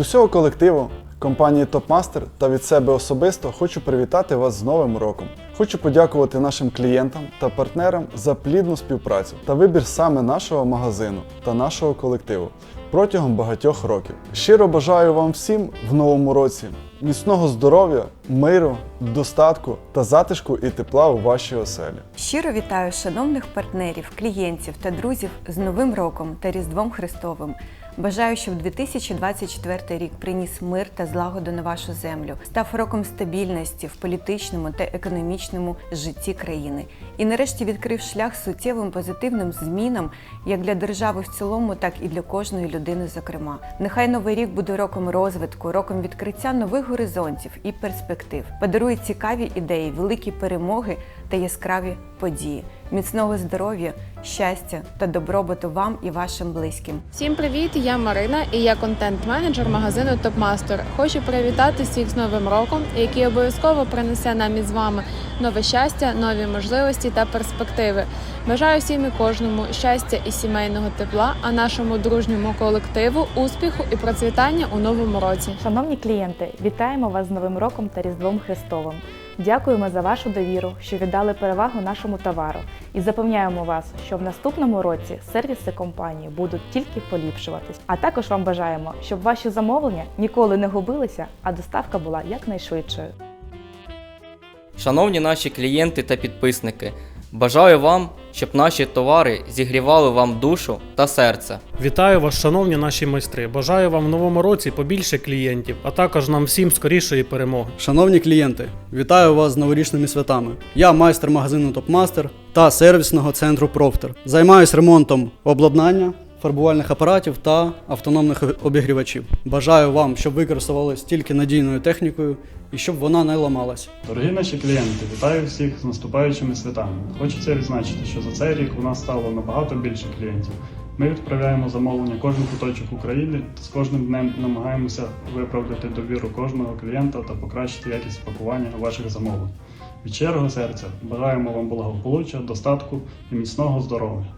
усього колективу компанії Топмастер та від себе особисто хочу привітати вас з Новим роком. Хочу подякувати нашим клієнтам та партнерам за плідну співпрацю та вибір саме нашого магазину та нашого колективу протягом багатьох років. Щиро бажаю вам всім в новому році міцного здоров'я, миру, достатку та затишку і тепла у вашій оселі. Щиро вітаю шановних партнерів, клієнтів та друзів з Новим роком та Різдвом Христовим. Бажаю, щоб 2024 рік приніс мир та злагоду на вашу землю, став роком стабільності в політичному та економічному житті країни і нарешті відкрив шлях суттєвим позитивним змінам як для держави в цілому, так і для кожної людини. Зокрема, нехай новий рік буде роком розвитку, роком відкриття нових горизонтів і перспектив, подарує цікаві ідеї, великі перемоги та яскраві події, міцного здоров'я, щастя та добробуту вам і вашим близьким. Всім привіт! Я Марина і я контент-менеджер магазину Топмастер. Хочу привітати всіх з Новим роком, який обов'язково принесе нам із вами нове щастя, нові можливості та перспективи. Бажаю всім і кожному щастя і сімейного тепла, а нашому дружньому колективу успіху і процвітання у новому році. Шановні клієнти, вітаємо вас з Новим роком та Різдвом Христовим. Дякуємо за вашу довіру, що віддали перевагу нашому товару, і запевняємо вас, що в наступному році сервіси компанії будуть тільки поліпшуватись. А також вам бажаємо, щоб ваші замовлення ніколи не губилися, а доставка була якнайшвидшою. Шановні наші клієнти та підписники, бажаю вам, щоб наші товари зігрівали вам душу та серце. Вітаю вас, шановні наші майстри. Бажаю вам в новому році побільше клієнтів, а також нам всім скорішої перемоги. Шановні клієнти, вітаю вас з новорічними святами. Я майстер магазину Топмастер та сервісного центру Профтер. Займаюсь ремонтом обладнання, фарбувальних апаратів та автономних обігрівачів. Бажаю вам, щоб ви користувалися тільки надійною технікою і щоб вона не ламалась. Дорогі наші клієнти, вітаю всіх з наступаючими святами. Хочеться відзначити, що за цей рік у нас стало набагато більше клієнтів. Ми відправляємо замовлення кожен куточок України та з кожним днем намагаємося виправдати довіру кожного клієнта та покращити якість пакування ваших замовлень. Від щирого серця бажаємо вам благополуччя, достатку і міцного здоров'я.